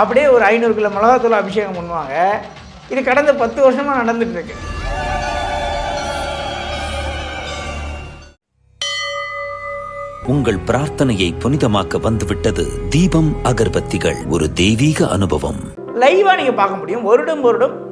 அப்படியே ஒரு ஐநூறு கிலோ மிளகாத்தூள் அபிஷேகம் பண்ணுவாங்க. இது கடந்த பத்து வருஷமாக நடந்துட்டு இருக்கு உங்கள் பிரார்த்தனையை புனிதமாக்க வந்துவிட்டது தீபம் அகர்பத்திகள். ஒரு தெய்வீக அனுபவம். லைவாக நீங்கள் பார்க்க முடியும். வருடம் வருடம்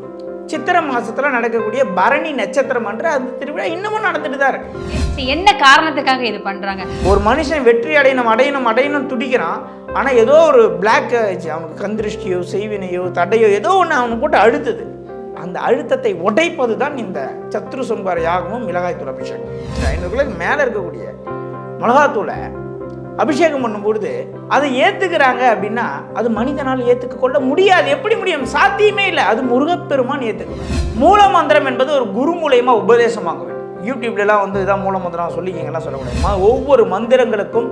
சித்திரை மாசத்துல நடக்கக்கூடிய பரணி நட்சத்திரம் அன்று அந்த திருவிழா இன்னமும் நடந்துட்டு தான் இருக்கு. என்ன காரணத்துக்காக இது பண்றாங்க? ஒரு மனுஷன் வெற்றி அடையணும் அடையணும் அடையணும் துடிக்கிறான். ஆனால் ஏதோ ஒரு பிளாக் ஆயிடுச்சு. அவனுக்கு கந்திருஷ்டியோ செய்வினையோ தடையோ ஏதோ ஒன்று அவனை போட்டு அழுத்துது. அந்த அழுத்தத்தை உடைப்பது தான் இந்த சத்ரு சம்பார யாகமும் மிளகாய்த்தூள் அபிஷேகம். ஐநூறு கிலோக்கு மேலே இருக்கக்கூடிய மிளகாத்தூளை அபிஷேகம் பண்ணும்பொழுது அதை ஏற்றுக்கிறாங்க அப்படின்னா அது மனிதனால் ஏற்றுக்க கொள்ள முடியாது. எப்படி முடியும்? சாத்தியமே இல்லை. அது முருகப்பெருமான் ஏற்றுக்கணும் மூல மந்திரம் என்பது ஒரு குரு மூலயமா உபதேசமாக வேண்டும். யூடியூப்லலாம் வந்து இதான் மூல மந்திரம் சொல்லிக்கிங்கலாம் சொல்ல ம- ஒவ்வொரு மந்திரங்களுக்கும்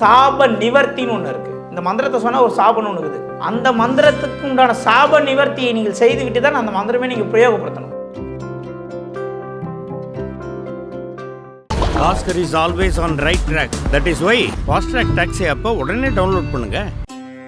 சாப நிவர்த்தின்னு ஒன்று இருக்குது இந்த மந்திரத்தை சொன்னால் ஒரு சாபம்னு ஒன்று இருக்குது. அந்த மந்திரத்துக்கு உண்டான சாப நிவர்த்தியை நீங்கள் செய்துவிட்டு தான் அந்த மந்திரமே நீங்கள் பிரயோகப்படுத்தணும். Oscar is always on right track that is why fast track taxi அப்போ உடனே டவுன்லோட் பண்ணுங்க.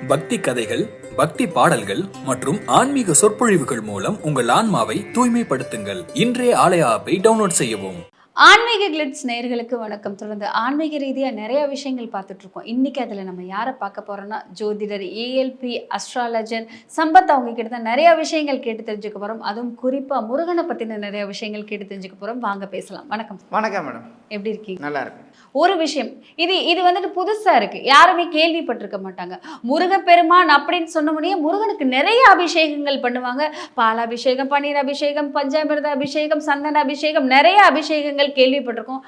பக்தி கதைகள் பக்தி பாடல்கள் மற்றும் ஆன்மீக சொற்பொழிவுகள் மூலம் உங்கள் ஆன்மாவை தூய்மைப்படுத்துங்கள். இன்றைய ஆலய ஆப்பை டவுன்லோட் செய்யவும். ஆன்மீக கிளிட்ஸ் நேயர்களுக்கு வணக்கம். தொடர்ந்து ஆன்மீக ரீதியா நிறைய விஷயங்கள் பார்த்துட்டு இருக்கோம் இன்னைக்கு அதுல நம்ம யாரை பார்க்க போறோம்னா ஜோதிடர் ஏஎல்பி அஸ்ட்ராலஜர் சம்பத் அவங்க கிட்ட தான் நிறைய விஷயங்கள் கேட்டு தெரிஞ்சுக்க போறோம். அதுவும் குறிப்பா முருகனை பத்தின நிறைய விஷயங்கள் கேட்டு தெரிஞ்சுக்க போறோம். வாங்க பேசலாம். வணக்கம். வணக்கம் மேடம். எப்படி இருக்கீங்க? நல்லா இருக்கு ஒரு விஷயம். இது இது வந்துட்டு புதுசாக இருக்குது யாருமே கேள்விப்பட்டிருக்க மாட்டாங்க. முருகப்பெருமான் அப்படின்னு சொன்ன உடனே முருகனுக்கு நிறைய அபிஷேகங்கள் பண்ணுவாங்க. பால் அபிஷேகம் பன்னீர் அபிஷேகம் பஞ்சாமிர்த அபிஷேகம் சந்தன அபிஷேகம் நிறைய அபிஷேகங்கள் கேள்விப்பட்டிருக்கோம்.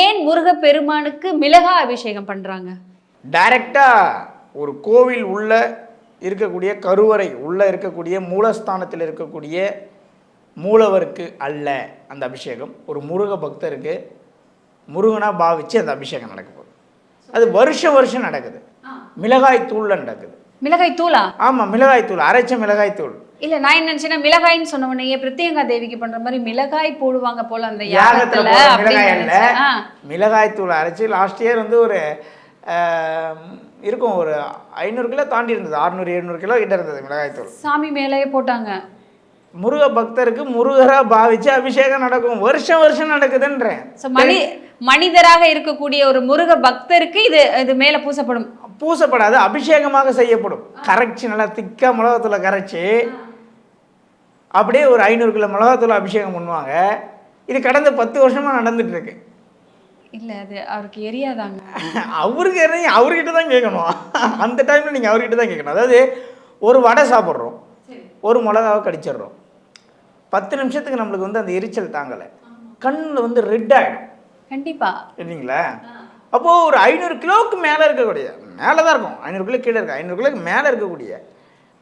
ஏன் முருகப்பெருமானுக்கு மிளகா அபிஷேகம் பண்ணுறாங்க டைரக்டாக ஒரு கோவில் உள்ள இருக்கக்கூடிய கருவறை உள்ள இருக்கக்கூடிய மூலஸ்தானத்தில் இருக்கக்கூடிய மூலவருக்கு அல்ல அந்த அபிஷேகம். ஒரு முருக பக்தருக்கு முருகனாக பாவிச்சு அந்த அபிஷேகம் நடக்க போகுது. அது வருஷம் வருஷம் நடக்குது. மிளகாய் தூள்ல நடக்குது. மிளகாய் தூளா? ஆமாம் மிளகாய் தூள் அரைச்ச மிளகாய் தூள். இல்ல நான் என்ன நினைச்சேன்னா மிளகாய்ன்னு சொன்ன உடனே பிரத்யங்கா தேவிக்கு பண்ற மாதிரி மிளகாய் போடுவாங்க போல அந்த யாகத்தில் மிளகாய். ஆ. மிளகாய் தூள் அரைச்சி லாஸ்ட் இயர் வந்து ஒரு ஆம், இருக்கும் ஒரு ஐநூறு கிலோ தாண்டி இருந்தது. அறுநூறு எழுநூறு கிலோ கிட்ட இருந்தது மிளகாய் தூள். சாமி மேலேயே போட்டாங்க. முருக பக்தருக்கு முருகரா பாவிச்சு அபிஷேகம் நடக்கும். வருஷம் வருஷம் நடக்குதுன்றேன். மனி மனிதராக இருக்கக்கூடிய ஒரு முருக பக்தருக்கு இது இது மேல பூசப்படும். பூசப்படாது அபிஷேகமாக செய்யப்படும். கரைச்சி நல்லா திக்கா மிளகாத்தூளை கரைச்சி அப்படியே ஒரு ஐநூறு கிலோ மிளகாத்தூள் அபிஷேகம் பண்ணுவாங்க. இது கடந்த பத்து வருஷமா நடந்துட்டு இருக்கு இல்ல அது அவருக்கு எரியாதாங்க. அவருக்கு என்ன அவர்கிட்ட தான் கேட்கணும். அந்த டைமில் நீங்கள் அவர்கிட்ட தான் கேட்கணும். அதாவது ஒரு வடை சாப்பிட்றோம். ஒரு மிளகாவை கடிச்சிடுறோம். பத்து நிமிஷத்துக்கு நம்மளுக்கு வந்து அந்த எரிச்சல் தாங்கலை. கண்ணில் வந்து ரெட் ஆகிடும் கண்டிப்பா. இல்லைங்களா? அப்போது ஒரு ஐநூறு கிலோவுக்கு மேலே இருக்கக்கூடிய மேலே தான் இருக்கும். ஐநூறு கிலோ கீழே இருக்கு. ஐநூறு கிலோக்கு மேலே இருக்கக்கூடிய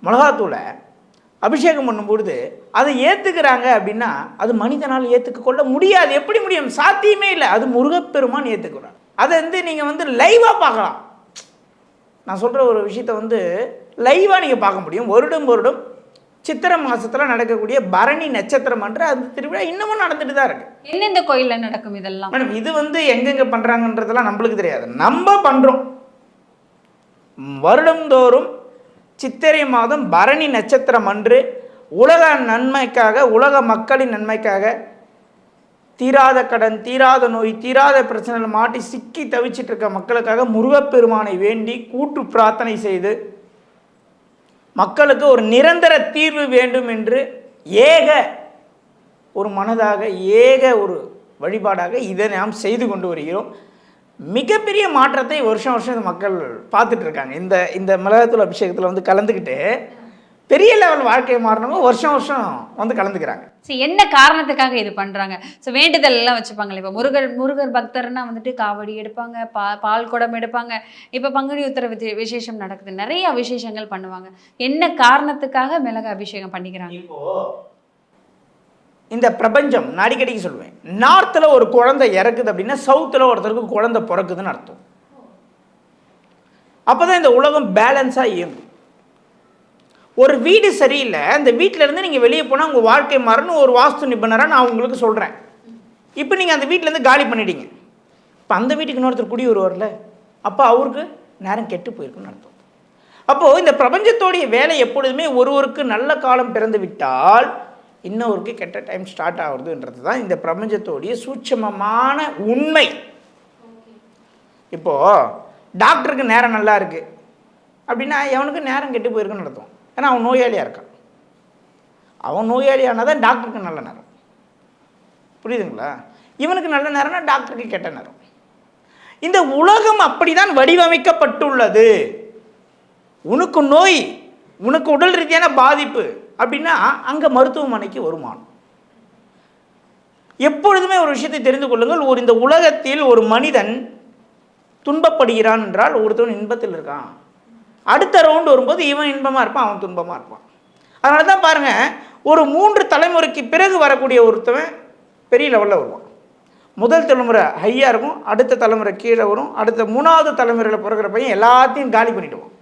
மிளகாத்தூளை அபிஷேகம் பண்ணும்பொழுது அதை ஏற்றுக்கிறாங்க அப்படின்னா அது மனிதனால் ஏற்றுக்க கொள்ள முடியாது. எப்படி முடியும்? சாத்தியமே இல்லை. அது முருகப்பெருமான் ஏற்றுக்கிறார் அதை வந்து நீங்கள் வந்து லைவாக பார்க்கலாம். நான் சொல்கிற ஒரு விஷயத்தை வந்து லைவாக நீங்கள் பார்க்க முடியும். வருடம் வருடம் சித்திரை மாதத்தில் நடக்கக்கூடிய பரணி நட்சத்திரம் அன்று அந்த திருவிழா இன்னமும் நடந்துட்டு தான் இருக்குது எந்தெந்த கோயில்ல நடக்கும் இதெல்லாம்? மேடம் இது வந்து எங்கெங்க பண்றாங்கன்றதெல்லாம் நம்மளுக்கு தெரியாது. நம்ம பண்றோம். வருடந்தோறும் சித்திரை மாதம் பரணி நட்சத்திரம் அன்று உலக நன்மைக்காக உலக மக்களின் நன்மைக்காக தீராத கடன் தீராத நோய் தீராத பிரச்சனையில் மாட்டி சிக்கி தவிச்சிட்டு இருக்க மக்களுக்காக முருகப்பெருமானை வேண்டி கூட்டு பிரார்த்தனை செய்து மக்களுக்கு ஒரு நிரந்தர தீர்வு வேண்டும் என்று ஏக ஒரு மனதாக ஏக ஒரு வழிபாடாக இதை நாம் செய்து கொண்டு வருகிறோம். மிகப்பெரிய மாற்றத்தை வருஷம் வருஷம் இந்த மக்கள் பார்த்துட்ருக்காங்க இந்த இந்த மிளகத்தூள் அபிஷேகத்தில் வந்து கலந்துக்கிட்டு பெரிய லெவல் வாழ்க்கையை மாறினவங்க வருஷம் வருஷம் வந்து கலந்துக்கிறாங்க. சரி என்ன காரணத்துக்காக இது பண்றாங்க? ஸோ வேண்டுதல் எல்லாம் வச்சுப்பாங்களே இப்போ முருகர் முருகர் பக்தர்னா வந்துட்டு காவடி எடுப்பாங்க பா பால் குடம் எடுப்பாங்க. இப்போ பங்குனி உத்தர விசேஷம் நடக்குது. நிறைய விசேஷங்கள் பண்ணுவாங்க. என்ன காரணத்துக்காக மிளகு அபிஷேகம் பண்ணிக்கிறாங்க? இப்போ இந்த பிரபஞ்சம் நான் அடிக்கடிக்கு சொல்லுவேன் நார்த்தில் ஒரு குழந்தை இறக்குது அப்படின்னா சவுத்தில் ஒருத்தருக்கு குழந்தை பிறக்குதுன்னு அர்த்தம். அப்போ தான் இந்த உலகம் பேலன்ஸாக இயங்கும். ஒரு வீடு சரியில்லை அந்த வீட்டில் இருந்து நீங்கள் வெளியே போனால் உங்கள் வாழ்க்கை மரணம் ஒரு வாஸ்து நிபுணராக நான் உங்களுக்கு சொல்கிறேன் இப்போ நீங்கள் அந்த வீட்டிலேருந்து காலி பண்ணிட்டீங்க. இப்போ அந்த வீட்டுக்கு இன்னொருத்தர் குடி வருவார்ல அப்போ அவருக்கு நேரம் கெட்டு போயிருக்குன்னு அர்த்தம். அப்போது இந்த பிரபஞ்சத்தோடைய வேலை எப்பொழுதுமே ஒருவருக்கு நல்ல காலம் பிறந்து விட்டால் இன்னொருக்கு கெட்ட டைம் ஸ்டார்ட் ஆகுதுன்றது தான் இந்த பிரபஞ்சத்தோடைய சூட்சமமான உண்மை. இப்போது டாக்டருக்கு நேரம் நல்லா இருக்குது அப்படின்னா எவனுக்கு நேரம் கெட்டு போயிருக்குன்னு நடத்தும் ஏன்னா அவன் நோயாளியாக இருக்கான். அவன் நோயாளியானதான் தான் டாக்டருக்கு நல்ல நேரம். புரியுதுங்களா? இவனுக்கு நல்ல நேரம்னா டாக்டருக்கு கெட்ட நேரம். இந்த உலகம் அப்படிதான் வடிவமைக்கப்பட்டுள்ளது. உனக்கு நோய் உனக்கு உடல் ரீதியான பாதிப்பு அப்படின்னா அங்கே மருத்துவமனைக்கு வருமானம். எப்பொழுதுமே ஒரு விஷயத்தை தெரிந்து கொள்ளுங்கள் ஒரு இந்த உலகத்தில் ஒரு மனிதன் துன்பப்படுகிறான் என்றால் ஒருத்தவன் இன்பத்தில் இருக்கான். அடுத்த ரவுண்டு வரும்போது இவன் இன்பமாக இருப்பான் அவன் துன்பமாக இருப்பான். அதனால தான் பாருங்கள் ஒரு மூன்று தலைமுறைக்கு பிறகு வரக்கூடிய ஒருத்தவன் பெரிய லெவலில் வருவான். முதல் தலைமுறை ஹையாக இருக்கும் அடுத்த தலைமுறை கீழே வரும் அடுத்த மூணாவது தலைமுறையில் பிறக்கிற பையன் எல்லாத்தையும் காலி பண்ணிவிடுவான்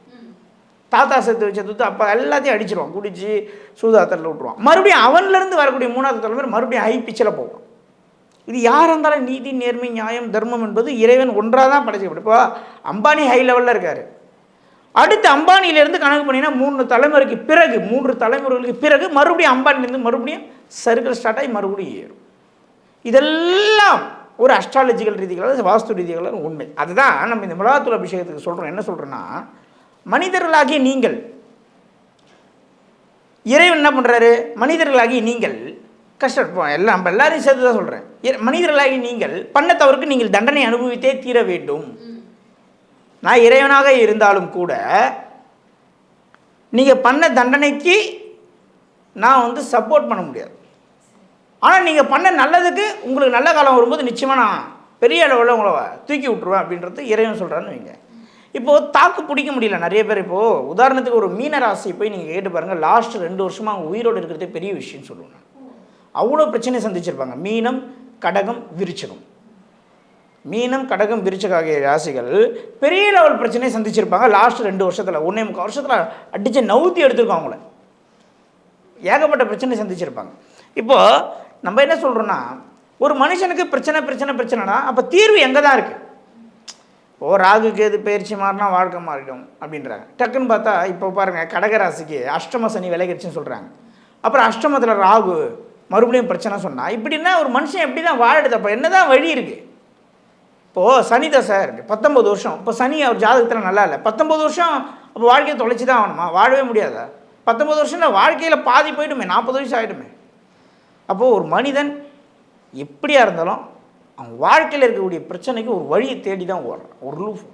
தாத்தா சேர்த்து வச்ச தூத்து அப்போ எல்லாத்தையும் அடிச்சிருவான் குடிச்சு சூதாத்தரில் விட்டுருவான். மறுபடியும் அவன்லேருந்து வரக்கூடிய மூணாவது தலைமுறை மறுபடியும் ஹை பிச்சில் போவான். இது யார் இருந்தாலும் நீதி நேர்மை நியாயம் தர்மம் என்பது இறைவன் ஒன்றாக தான் படைச்சிக்கப்படும் இப்போ அம்பானி ஹை லெவலில் இருக்கார். அடுத்து அம்பானியிலேருந்து கணக்கு பண்ணினா மூணு தலைமுறைக்கு பிறகு மூன்று தலைமுறைகளுக்கு பிறகு மறுபடியும் அம்பானிலேருந்து மறுபடியும் சர்க்கிள் ஸ்டார்ட் ஆகி மறுபடியும் ஏறும். இதெல்லாம் ஒரு அஸ்ட்ராலஜிக்கல் ரீதிகளாக வாஸ்து ரீதிகளாக உண்மை. அதுதான் நம்ம இந்த மிளகாத்தூள் அபிஷேகத்துக்கு சொல்கிறோம் என்ன சொல்கிறோன்னா மனிதர்களாகிய நீங்கள் இறைவன் என்ன பண்ணுறாரு மனிதர்களாகிய நீங்கள் கஷ்டப்போம் எல்லாம் நம்ம எல்லாரையும் சேர்த்து தான் சொல்கிறேன் மனிதர்களாகி நீங்கள் பண்ண தவறுக்கு நீங்கள் தண்டனை அனுபவித்தே தீர வேண்டும். நான் இறைவனாக இருந்தாலும் கூட நீங்கள் பண்ண தண்டனைக்கு நான் வந்து சப்போர்ட் பண்ண முடியாது. ஆனால் நீங்கள் பண்ண நல்லதுக்கு உங்களுக்கு நல்ல காலம் வரும்போது நிச்சயமாக நான் பெரிய அளவில் உங்களை தூக்கி விட்ருவேன் அப்படின்றது இறைவன் சொல்கிறான்னு வைங்க. இப்போது தாக்கு பிடிக்க முடியல நிறைய பேர் இப்போது உதாரணத்துக்கு ஒரு மீன ராசி போய் நீங்கள் கேட்டு பாருங்கள் லாஸ்ட் ரெண்டு வருஷமாக அவங்க உயிரோடு இருக்கிறதே பெரிய விஷயம்னு சொல்லுவாங்க. அவ்வளோ பிரச்சனை சந்திச்சிருப்பாங்க. மீனம் கடகம் விருச்சகம். மீனம் கடகம் விருச்சக ஆகிய ராசிகள் பெரிய லெவல் பிரச்சனையை சந்திச்சிருப்பாங்க. லாஸ்ட் ரெண்டு வருஷத்தில் ஒன்றே முக்கால் வருஷத்தில் அடித்து நவுத்தி எடுத்திருக்கோம் அவங்கள. ஏகப்பட்ட பிரச்சனை சந்திச்சிருப்பாங்க. இப்போது நம்ம என்ன சொல்கிறோன்னா ஒரு மனுஷனுக்கு பிரச்சனை பிரச்சனை பிரச்சனைனா அப்போ தீர்வு எங்கே தான் இருக்குது ஓ ராகுக்கு எது பயிற்சி மாறினா வாழ்க்கை மாறிடும் அப்படின்றாங்க டக்குன்னு பார்த்தா இப்போ பாருங்கள் கடகராசிக்கு அஷ்டம சனி விலகிடுச்சுன்னு சொல்கிறாங்க அப்புறம் அஷ்டமத்தில் ராகு மறுபடியும் பிரச்சனை சொன்னால் இப்படின்னா ஒரு மனுஷன் எப்படி தான் வாழடுது அப்போ என்ன தான் வழி இருக்குது இப்போது சனி தசை இருக்குது பத்தொம்பது வருஷம். இப்போ சனி அவர் ஜாதகத்தில் நல்லா இல்லை. பத்தொம்பது வருஷம் அப்போ வாழ்க்கையை தொலைச்சி தான் ஆகணுமா? வாழவே முடியாதா? பத்தொம்பது வருஷம்ல வாழ்க்கையில் பாதி போயிடுமே. நாற்பது வயசு ஆகிடுமே அப்போது ஒரு மனிதன் எப்படியா இருந்தாலும் அவன் வாழ்க்கையில் இருக்கக்கூடிய பிரச்சனைக்கு ஒரு வழியை தேடி தான் ஓடுறான். ஒரு லூஃப்.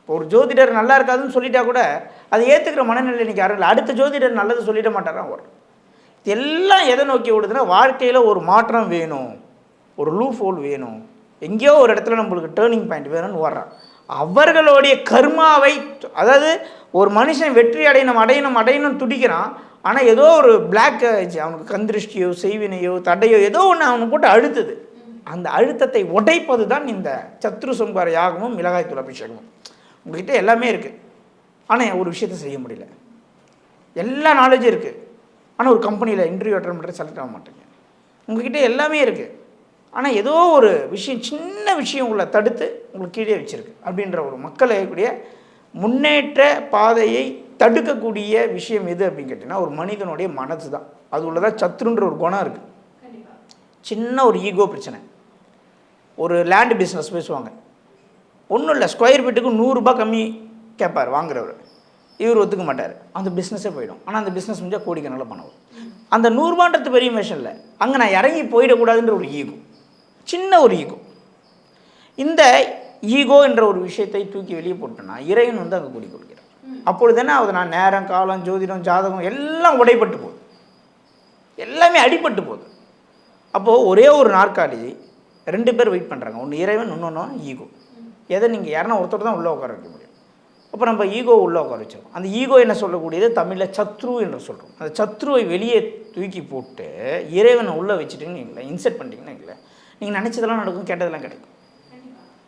இப்போ ஒரு ஜோதிடர் நல்லா இருக்காதுன்னு சொல்லிட்டா கூட அதை ஏற்றுக்கிற மனநிலை இன்றைக்கி யாரும் இல்லை. அடுத்த ஜோதிடர் நல்லது சொல்லிட மாட்டாரான் ஓடுறான் இது எல்லாம் எதை நோக்கி ஓடுதுன்னா வாழ்க்கையில் ஒரு மாற்றம் வேணும். ஒரு லூஃப் ஹோல் வேணும். எங்கேயோ ஒரு இடத்துல நம்மளுக்கு டேர்னிங் பாயிண்ட் வேணும்னு ஓடுறான். அவர்களுடைய கர்மாவை அதாவது ஒரு மனுஷன் வெற்றி அடையணும் அடையணும் அடையணும் துடிக்கிறான். ஆனால் ஏதோ ஒரு பிளாக் ஆயிடுச்சு அவனுக்கு கந்திருஷ்டியோ செய்வினையோ தடையோ ஏதோ ஒன்று அவனை போட்டு அழுத்துது. அந்த அழுத்தத்தை உடைப்பது தான் இந்த சத்ரு சம்பார யாகமும் மிளகாய்த்தூள் அபிஷேகமும். உங்ககிட்ட எல்லாமே இருக்குது ஆனால் ஒரு விஷயத்தை செய்ய முடியல. எல்லா நாலேஜும் இருக்குது ஆனால் ஒரு கம்பெனியில் இன்டர்வியூ அட்டன் பண்ணுறது செலக்ட் ஆக மாட்டேங்க. உங்ககிட்ட எல்லாமே இருக்குது ஆனால் ஏதோ ஒரு விஷயம் சின்ன விஷயம் உங்களை தடுத்து உங்களுக்கு கீழே வச்சிருக்கு அப்படின்ற ஒரு மக்கள் இருக்கக்கூடிய முன்னேற்ற பாதையை தடுக்கக்கூடிய விஷயம் எது அப்படின்னு கேட்டிங்கன்னா ஒரு மனிதனுடைய மனது தான். அது உள்ளதான் சத்ருன்ற ஒரு குணம் இருக்குது சின்ன ஒரு ஈகோ பிரச்சனை. ஒரு லேண்டு பிஸ்னஸ் பேசுவாங்க. ஒன்றும் இல்லை ஸ்கொயர் ஃபீட்டுக்கு நூறுரூபா கம்மி கேட்பார் வாங்குறவர். இவர் ஒத்துக்க மாட்டார். அந்த பிஸ்னஸே போயிடும். ஆனால் அந்த பிஸ்னஸ் முடிஞ்சால் கோடிக்கணக்கில் பணம் அந்த நூறுரூபான்றது பெரிய விஷயம் இல்லை. அங்கே நான் இறங்கி போயிடக்கூடாதுன்ற ஒரு ஈகோ சின்ன ஒரு ஈகோ. இந்த ஈகோ என்ற ஒரு விஷயத்தை தூக்கி வெளியே போட்டோன்னா இறைவன் வந்து அங்கே கூடி கொடுக்கிறார் அப்பொழுது என்ன ஆகுது நான் நேரம் காலம் ஜோதிடம் ஜாதகம் எல்லாம் உடைப்பட்டு போகுது. எல்லாமே அடிபட்டு போகுது. அப்போது ஒரே ஒரு நாற்காலி ரெண்டு பேர் வெயிட் பண்ணுறாங்க ஒன்று இறைவன் இன்னொன்று ஈகோ. எதை நீங்கள் யாருன்னா ஒருத்தர் தான் உள்ளே உட்கார வைக்க முடியும். அப்போ நம்ம ஈகோ உள்ளே உட்கார வச்சிருக்கோம். அந்த ஈகோ என்ன சொல்லக்கூடியது? தமிழில் சத்ரு என்று சொல்கிறோம் அந்த சத்ருவை வெளியே தூக்கி போட்டு இறைவனை உள்ளே வச்சுட்டீங்கன்னு இல்லை இன்செர்ட் பண்ணிட்டீங்கன்னு இல்லை நீங்கள் நினச்சதெல்லாம் நடக்கும் கேட்டதெல்லாம் கிடைக்கும்.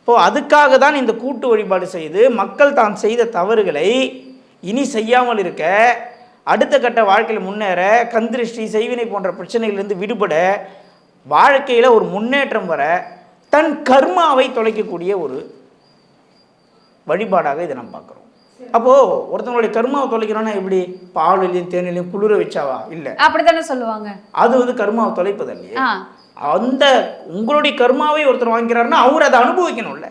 இப்போது அதுக்காக தான் இந்த கூட்டு வழிபாடு செய்து மக்கள் தான் செய்த தவறுகளை இனி செய்யாமல் இருக்க அடுத்த கட்ட வாழ்க்கையில் முன்னேற கந்திருஷ்டி செய்வினை போன்ற பிரச்சனைகளிலிருந்து விடுபட வாழ்க்கையில் ஒரு முன்னேற்றம் வர தன் கர்மாவை தொலைக்கக்கூடிய ஒரு வழிபாடாக இதை நம்ம பார்க்குறோம். அப்போது ஒருத்தவங்களுடைய கர்மாவை தொலைக்கணும்னா எப்படி? பாலிலையும் தேனிலையும் குளிர வச்சாவா? இல்லை. அப்படித்தானே சொல்லுவாங்க. அது வந்து கர்மாவை தொலைப்பது இல்லையே. அந்த உங்களுடைய கர்மாவை ஒருத்தர் வாங்கிறாருன்னா அவர் அதை அனுபவிக்கணும்ல.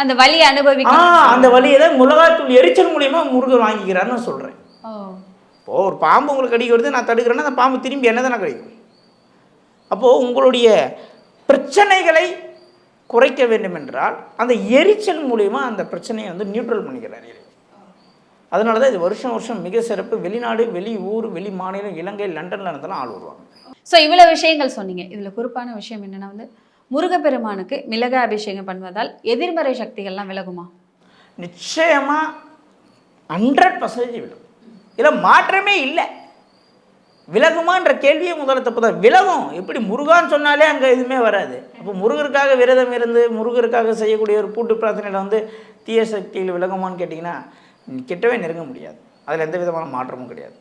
அந்த வலியை ஆ அனுபவிக்க அந்த வழியை தான் மிளகாத்தூள் எரிச்சல் மூலியமா முருகர் வாங்கிக்கிறாருன்னு சொல்கிறேன் இப்போ ஒரு பாம்பு உங்களுக்கு கடிக்க வருது நான் தடுக்கிறேன்னா அந்த பாம்பு திரும்பி என்ன தானே கடிக்கும்? அப்போது உங்களுடைய பிரச்சனைகளை குறைக்க வேண்டும் என்றால் அந்த எரிச்சல் மூலியமா அந்த பிரச்சனையை வந்து நியூட்ரல் பண்ணிக்கிறார். அதனால தான் இது வருஷம் வருஷம் மிக சிறப்பு. வெளிநாடு வெளி ஊர் வெளி மாநிலம் இலங்கை லண்டனில் இருந்தாலும் ஆள் வருவாங்க. ஸோ இவ்வளோ விஷயங்கள் சொன்னீங்க. இதில் குறிப்பான விஷயம் என்னென்னா வந்து முருகப்பெருமானுக்கு மிளக அபிஷேகம் பண்ணுவதால் எதிர்மறை சக்திகள்லாம் விலகுமா? நிச்சயமாக ஹண்ட்ரட் பர்சன்டேஜ் விலகும் இதில் மாற்றமே இல்லை. விலகுமான்ற கேள்வியே முதல்ல தப்பு தான் விலகும். எப்படி முருகான்னு சொன்னாலே அங்கே எதுவுமே வராது. அப்போ முருகருக்காக விரதம் இருந்து முருகருக்காக செய்யக்கூடிய ஒரு கூட்டு பிரார்த்தனையில் வந்து தீய சக்திகள் விலகுமான்னு கேட்டிங்கன்னா கிட்டவே நெருங்க முடியாது. அதில் எந்த விதமான மாற்றமும் கிடையாது.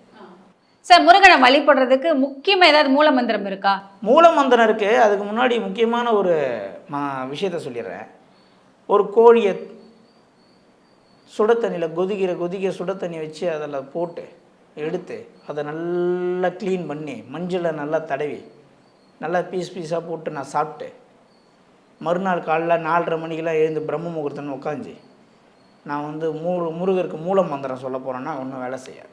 சார் முருகனை வழிபடுறதுக்கு முக்கியமாக ஏதாவது மூல மந்திரம் இருக்கா? மூல மந்திரம் இருக்குது அதுக்கு முன்னாடி முக்கியமான ஒரு விஷயத்த சொல்லிடுறேன். ஒரு கோழியை சுட தண்ணியில் கொதிக்கிற கொதிக்கிற சுட தண்ணி வச்சு அதில் போட்டு எடுத்து அதை நல்லா க்ளீன் பண்ணி மஞ்சளை நல்லா தடவி நல்லா பீஸ் பீஸாக போட்டு நான் சாப்பிட்டு மறுநாள் காலைல நாலரை மணிக்கெலாம் எழுந்து பிரம்ம முகூர்த்தம்னு உட்காந்து நான் வந்து மூ முருகருக்கு மூல மந்திரம் சொல்ல போகிறேன்னா ஒன்றும் வேலை செய்யாது.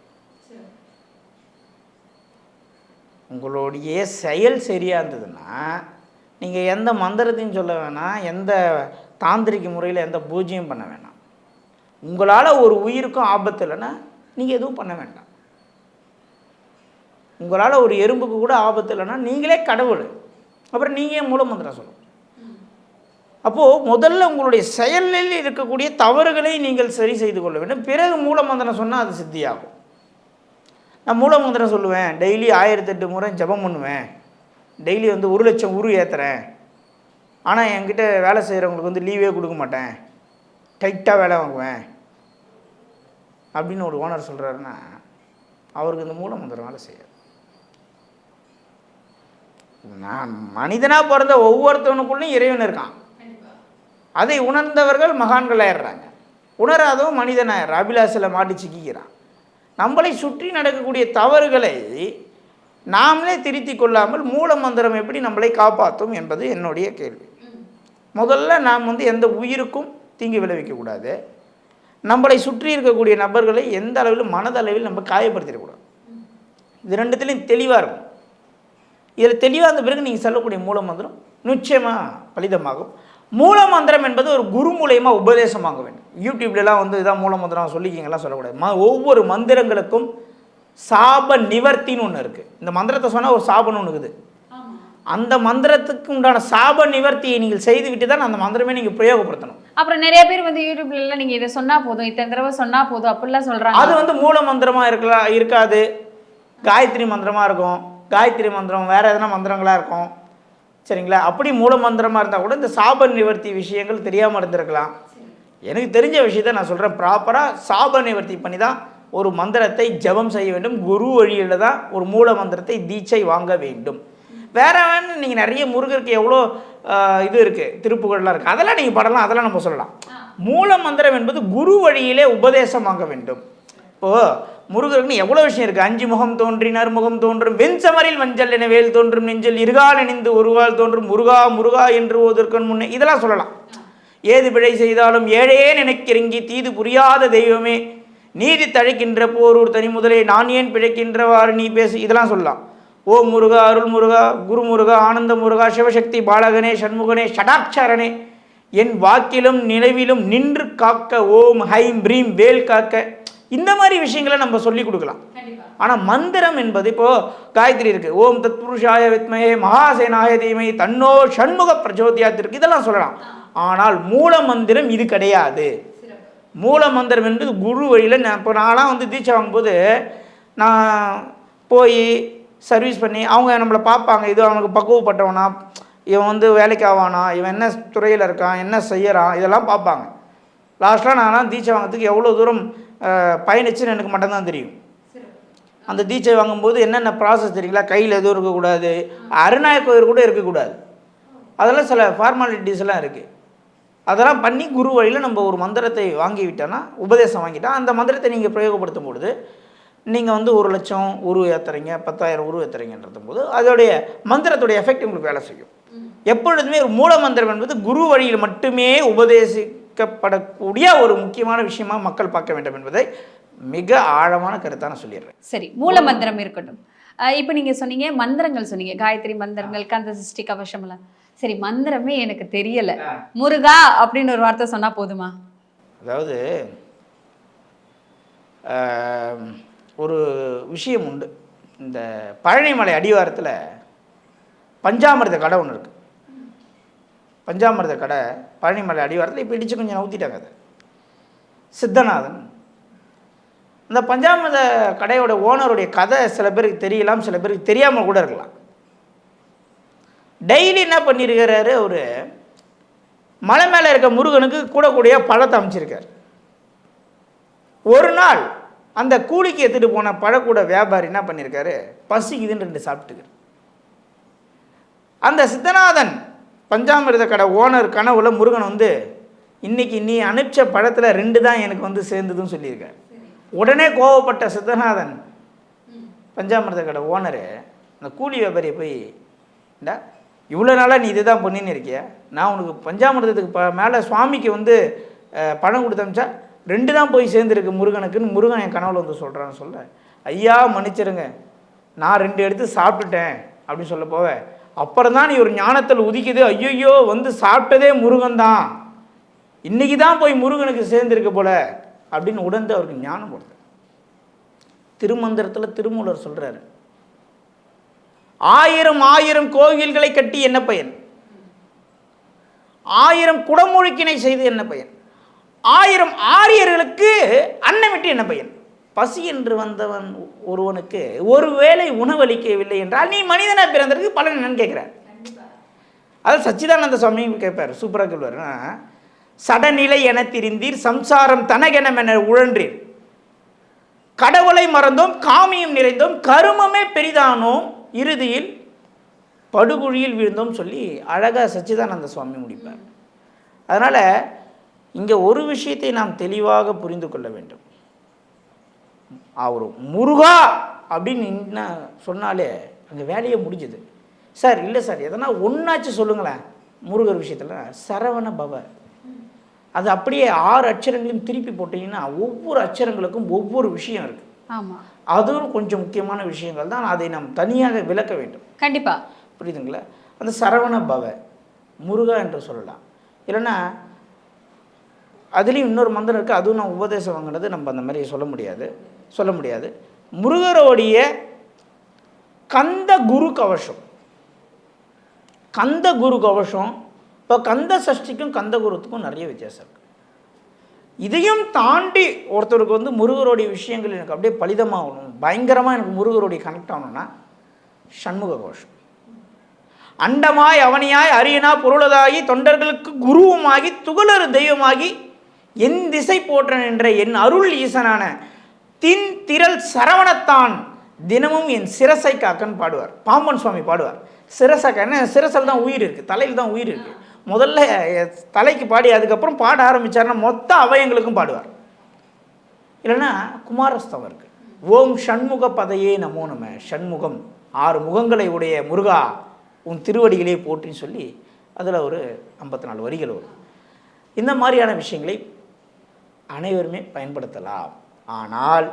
உங்களுடைய செயல் சரியாக இருந்ததுன்னா நீங்கள் எந்த மந்திரத்தையும் சொல்ல வேணாம் எந்த தாந்திரிக முறையில் எந்த பூஜையும் பண்ண வேணாம். உங்களால் ஒரு உயிருக்கும் ஆபத்து இல்லைன்னா நீங்கள் எதுவும் பண்ண வேண்டாம். உங்களால் ஒரு எறும்புக்கு கூட ஆபத்து இல்லைன்னா நீங்களே கடவுள். அப்புறம் நீங்கள் மூலமந்திரம் சொல்லணும் அப்போது முதல்ல உங்களுடைய செயலில் இருக்கக்கூடிய தவறுகளை நீங்கள் சரி செய்து கொள்ள வேண்டும். பிறகு மூலமந்திரம் சொன்னால் அது சித்தியாகும். நான் மூலமந்திரம் சொல்லுவேன். டெய்லி ஆயிரத்தெட்டு முறை ஜெபம் பண்ணுவேன். டெய்லி வந்து ஒரு லட்சம் உரு ஏற்றுறேன் ஆனால் என்கிட்ட வேலை செய்கிறவங்களுக்கு வந்து லீவே கொடுக்க மாட்டேன். டைட்டாக வேலை வாங்குவேன். அப்படின்னு ஒரு ஓனர் சொல்கிறாருன்னா அவருக்கு இந்த மூலமந்திரம் வேலை செய்யாது. நான் மனிதனாக பிறந்த ஒவ்வொருத்தவனுக்குள்ளேயும் இறைவன் இருக்கான். அதை உணர்ந்தவர்கள் மகான்கள் ஆயிடுறாங்க உணராதவன் மனிதனாயிடுறான். அபிலாசில் மாட்டி சிக்கிக்கிறான். நம்மளை சுற்றி நடக்கக்கூடிய தவறுகளை நாமளே திருத்தி கொள்ளாமல் மூல மந்திரம் எப்படி நம்மளை காப்பாற்றும் என்பது என்னுடைய கேள்வி. முதல்ல நாம் வந்து எந்த உயிருக்கும் தீங்கு விளைவிக்கக்கூடாது நம்மளை சுற்றி இருக்கக்கூடிய நபர்களை எந்த அளவில் மனதளவில் நம்ம காயப்படுத்திடக்கூடாது இது ரெண்டுத்துலேயும் தெளிவாக இருக்கும். இதில் தெளிவாக இருந்த பிறகு நீங்கள் சொல்லக்கூடிய மூல மந்திரம் நிச்சயமாக பலிதமாகும். மூல மந்திரம் என்பது ஒரு குரு மூலயமா உபதேசமாக வேண்டும் யூடியூப்லலாம் வந்து இதான் மூல மந்திரம் சொல்லிக்கிங்கலாம் சொல்லக்கூடாது. ம ஒவ்வொரு மந்திரங்களுக்கும் சாப நிவர்த்தின்னு ஒன்று இருக்குது இந்த மந்திரத்தை சொன்னால் ஒரு சாபம்னு ஒன்று இருக்குது. அந்த மந்திரத்துக்கு உண்டான சாப நிவர்த்தியை நீங்கள் செய்துவிட்டு தான் அந்த மந்திரமே நீங்கள் பிரயோகப்படுத்தணும். அப்புறம் நிறைய பேர் வந்து யூடியூப்ல எல்லாம் நீங்க இதை சொன்னா போதும் இத்தனை தடவை சொன்னா போதும் அப்படிலாம் சொல்றாங்க. அது வந்து மூல மந்திரமாக இருக்கலாம் இருக்காது. காயத்ரி மந்திரமாக இருக்கும். காயத்ரி மந்திரம் வேறு எதனா மந்திரங்களாக இருக்கும். சரிங்களா? அப்படி மூல மந்திரமாக இருந்தால் கூட இந்த சாப நிவர்த்தி விஷயங்கள் தெரியாமல் இருந்திருக்கலாம். எனக்கு தெரிஞ்ச விஷயத்தை நான் சொல்கிறேன் ப்ராப்பராக சாப நிவர்த்தி பண்ணி தான் ஒரு மந்திரத்தை ஜெபம் செய்ய வேண்டும். குரு வழியில் தான் ஒரு மூல மந்திரத்தை தீட்சை வாங்க வேண்டும். வேற வேணும் நீங்கள் நிறைய முருகருக்கு எவ்வளோ இது இருக்குது திருப்புகள்லாம் இருக்குது அதெல்லாம் நீங்கள் படலாம் அதெல்லாம் நம்ம சொல்லலாம். மூல மந்திரம் என்பது குரு வழியிலே உபதேசம் வாங்க வேண்டும். இப்போது முருகருக்குன்னு எவ்வளோ விஷயம் இருக்குது அஞ்சு முகம் தோன்றினார் முகம் தோன்றும் வெஞ்சமரில் மஞ்சள் என வேல் தோன்றும் நெஞ்சல் இருகால் இணைந்து ஒருகால் தோன்றும் முருகா முருகா என்று ஓதற்கன் முன்னே இதெல்லாம் சொல்லலாம். ஏது பிழை செய்தாலும் ஏழையே நினைக்கிறங்கி தீது புரியாத தெய்வமே. நீதி தழைக்கின்ற போரூர் தனி முதலே நான் ஏன் பிழைக்கின்றவாறு நீ பேசு இதெல்லாம் சொல்லலாம். ஓ முருகா அருள் முருகா குரு முருகா ஆனந்த முருகா சிவசக்தி பாலகனே சண்முகனே ஷடாட்சரனே என் வாக்கிலும் நினைவிலும் நின்று காக்க ஓம் ஹைம் பிரீம் வேல் காக்க. இந்த மாதிரி விஷயங்களை நம்ம சொல்லி கொடுக்கலாம். ஆனால் மந்திரம் என்பது இப்போ காயத்ரி இருக்கு. ஓம் தத்புருஷாய வித்மயே மகாசேனாய தீமை தன்னோ ஷண்முக பிரச்சோதியாத்திற்கு இதெல்லாம் சொல்லலாம். ஆனால் மூல மந்திரம் இது கிடையாது. மூல மந்திரம் என்பது குரு வழியில் நான் இப்போ நான்லாம் வந்து தீட்சை வாங்கும்போது நான் போய் சர்வீஸ் பண்ணி அவங்க நம்மளை பார்ப்பாங்க இது அவனுக்கு பக்குவப்பட்டவனா இவன் வந்து வேலைக்கு ஆவானா இவன் என்ன துறையில் இருக்கான் என்ன செய்யறான்? இதெல்லாம் பார்ப்பாங்க. லாஸ்ட்டாக நான்லாம் தீட்சை வாங்குறதுக்கு எவ்வளோ தூரம் பயணிச்சுன்னு எனக்கு மட்டும்தான் தெரியும். அந்த தீட்சை வாங்கும்போது என்னென்ன ப்ராசஸ் தெரியுங்களா? கையில் எதுவும் இருக்கக்கூடாது. அருணாய கோயில் கூட இருக்கக்கூடாது. அதெல்லாம் சில ஃபார்மாலிட்டிஸ் எல்லாம் இருக்குது அதெல்லாம் பண்ணி குரு வழியில் நம்ம ஒரு மந்திரத்தை வாங்கி விட்டோன்னா உபதேசம் வாங்கிட்டா அந்த மந்திரத்தை நீங்கள் பிரயோகப்படுத்தும் பொழுது நீங்கள் வந்து ஒரு லட்சம் உரு ஏற்றுறீங்க பத்தாயிரம் உரு ஏற்றுறீங்கன்றது போது அதோடைய மந்திரத்துடைய எஃபெக்ட் உங்களுக்கு வேலை செய்யும். எப்பொழுதுமே ஒரு மூல மந்திரம் என்பது குரு வழியில் மட்டுமே உபதேசிக்கப்படக்கூடிய ஒரு முக்கியமான விஷயமா மக்கள் பார்க்க வேண்டும் என்பதை மிக ஆழமான கருத்தாக நான் சொல்லிடுறேன். சரி மூல மந்திரம் இருக்கட்டும். இப்போ நீங்க சொன்னீங்க மந்திரங்கள் சொன்னீங்க காயத்ரி மந்திரங்கள் கந்த சிருஷ்டி கவசம் எல்லாம் சரி மந்திரமே எனக்கு தெரியல. முருகா அப்படின்னு ஒரு வார்த்தை சொன்னா போதுமா? அதாவது ஒரு விஷயம் உண்டு. இந்த பழனிமலை அடிவாரத்தில் பஞ்சாமிர்த கடை ஒன்று இருக்குது பஞ்சாமிர்த கடை பழனிமலை அடிவாரத்தில் இப்போ இடிச்சு கொஞ்சம் நவுத்திட்டாங்க அதை. சித்தநாதன். இந்த பஞ்சாமிர்த கடையோட ஓனருடைய கதை சில பேருக்கு தெரியலாம் சில பேருக்கு தெரியாமல் கூட இருக்கலாம். டெய்லி என்ன பண்ணியிருக்கிறாரு அவர்? மலை மேலே இருக்க முருகனுக்கு கூட கூடிய பழத்தை அமைச்சிருக்கார். ஒரு நாள் அந்த கூலிக்கு எடுத்துகிட்டு போன பழக்கூட வியாபாரி என்ன பண்ணியிருக்காரு பசிக்குதுன்னு ரெண்டு சாப்பிட்டுக்காரு அந்த சித்தநாதன் பஞ்சாமிர்த கடை ஓனர் கனவுல முருகன் வந்து இன்னைக்கு நீ அனுப்பிச்ச பழத்தில் ரெண்டு தான் எனக்கு வந்து சேர்ந்ததுன்னு சொல்லியிருக்கார். உடனே கோவப்பட்ட சித்தநாதன் பஞ்சாமிர்த கடை ஓனரு அந்த கூலி வியாபாரியை போய் இந்தா இவ்வளோ நாளாக நீ இதுதான் பண்ணின்னு இருக்கிய? நான் உனக்கு பஞ்சாமிரதத்துக்கு ப மேலே சுவாமிக்கு வந்து பணம் கொடுத்து ரெண்டு தான் போய் சேர்ந்துருக்கு முருகனுக்குன்னு முருகன் என் கனவுல வந்து சொல்கிறான்னு சொல்ல. ஐயா மன்னிச்சிருங்க. நான் ரெண்டு எடுத்து சாப்பிட்டுட்டேன் அப்படின்னு சொல்ல போவேன் அப்புறம் தான் நீ ஒரு ஞானத்தில் உதிக்குது. ஐயோ வந்து சாப்பிட்டதே முருகன் தான். இன்னைக்கு தான் போய் முருகனுக்கு சேர்ந்துருக்க போல அப்படின்னு உடந்து அவருக்கு ஞானம் கொடுத்த திருமந்திரத்தில் திருமூலர் சொல்கிறாரு ஆயிரம் ஆயிரம் கோவில்களை கட்டி என்ன பயன்? ஆயிரம் குடமுழுக்கினை செய்து என்ன பயன்? ஆயிரம் ஆரியர்களுக்கு அன்னமிட்டு என்ன பயன்? பசி என்று வந்தவன் ஒருவனுக்கு ஒருவேளை உணவளிக்கவில்லை என்றால் நீ மனிதனாக பிறந்ததுக்கு பலன் என்னன்னு கேட்குறார். அது சச்சிதானந்த சுவாமி கேட்பார் சூப்பராக சொல்வார் சடநிலை என திரிந்தீர் சம்சாரம் தனகெனமென உழன்றீர். கடவுளை மறந்தோம் காமியம் நிறைந்தோம் கருமமே பெரிதானோம் இறுதியில் படுகுழியில் விழுந்தோம் சொல்லி அழகாக சச்சிதானந்த சுவாமி முடிப்பார். அதனால் இங்கே ஒரு விஷயத்தை நாம் தெளிவாக புரிந்து கொள்ள வேண்டும். அவர் முருகா அப்படின்னு என்ன சொன்னாலே அங்கே வேலையே முடிஞ்சுது. சார் இல்லை சார் எதனா ஒன்றாச்சு சொல்லுங்களேன். முருகர் விஷயத்தில் சரவண பவ. அது அப்படியே ஆறு அச்சரங்களையும் திருப்பி போட்டிங்கன்னா ஒவ்வொரு அச்சரங்களுக்கும் ஒவ்வொரு விஷயம் இருக்குது அதுவும் கொஞ்சம் முக்கியமான விஷயங்கள் தான் அதை நாம் தனியாக விளக்க வேண்டும். கண்டிப்பா. புரியுதுங்களா? அந்த சரவண பவ முருகா என்று சொல்லலாம். இல்லைன்னா அதுலேயும் இன்னொரு மந்திரம் இருக்குது அதுவும் நான் உபதேசம் வாங்கினது நம்ம அந்த மாதிரி சொல்ல முடியாது. சொல்ல முடியாது. முருகரோடைய கந்த குரு கவசம். கந்த குரு கவசம். இப்போ கந்த சஷ்டிக்கும் கந்த குருத்துக்கும் நிறைய வித்தியாசம் இருக்குது இதையும் தாண்டி ஒருத்தருக்கு வந்து முருகருடைய விஷயங்கள் எனக்கு அப்படியே பலிதமாகணும். பயங்கரமாக எனக்கு முருகருடைய கனெக்ட் ஆகணும்னா சண்முக கோஷம். அண்டமாய் அவனியாய் அரியனா பொருளதாகி தொண்டர்களுக்கு குருவுமாகி துகளறு தெய்வமாகி என் திசை போற்றன் என்ற என் அருள் ஈசனான தின் திரள் சரவணத்தான் தினமும் என் சிரசை காக்கன்னு பாடுவார். பாம்பன் சுவாமி பாடுவார். சிரசை கா- என்ன? தான் உயிர் இருக்குது தலையில் தான் உயிர் இருக்குது முதல்ல தலைக்கு பாடி அதுக்கப்புறம் பாட ஆரம்பித்தாருன்னா மொத்த அவயங்களுக்கும் பாடுவார். இல்லைன்னா குமாரஸ்தவம் இருக்குது ஓம் ஷண்முக பதையே நமோ நம்ம ஷண்முகம் ஆறு முகங்களை உடைய முருகா உன் திருவடிகளே போற்றின்னு சொல்லி அதில் ஒரு ஐம்பத்தி நாலு வரிகள் வரும். இந்த மாதிரியான விஷயங்களை அனைவருமே பயன்படுத்தலாம். ஆனால்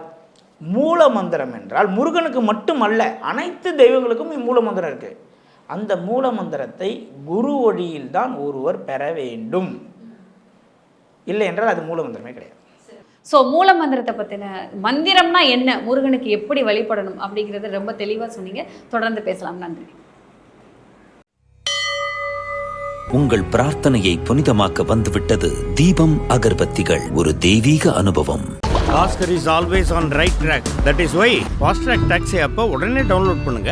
மூல மந்திரம் என்றால் முருகனுக்கு மட்டுமல்ல அனைத்து தெய்வங்களுக்கும் மூல மந்திரம் இருக்குது அந்த மூல மந்திரத்தை குரு வழியில் தான் ஒருவர் பெற வேண்டும். இல்லை என்றால் அது மூல மந்திரமே கிடையாது. ஸோ மூல மந்திரத்தை பற்றின மந்திரம்னா என்ன? முருகனுக்கு எப்படி வழிபடணும் அப்படிங்கிறத ரொம்ப தெளிவாக சொன்னீங்க. தொடர்ந்து பேசலாம். நன்றி. உங்கள் பிரார்த்தனையை புனிதமாக்க வந்துவிட்டது தீபம் அகர்பத்திகள். ஒரு தெய்வீக அனுபவம். Oscar is always on right track. That is why Fast Track Taxi அப்போ உடனே டவுன்லோட் பண்ணுங்க.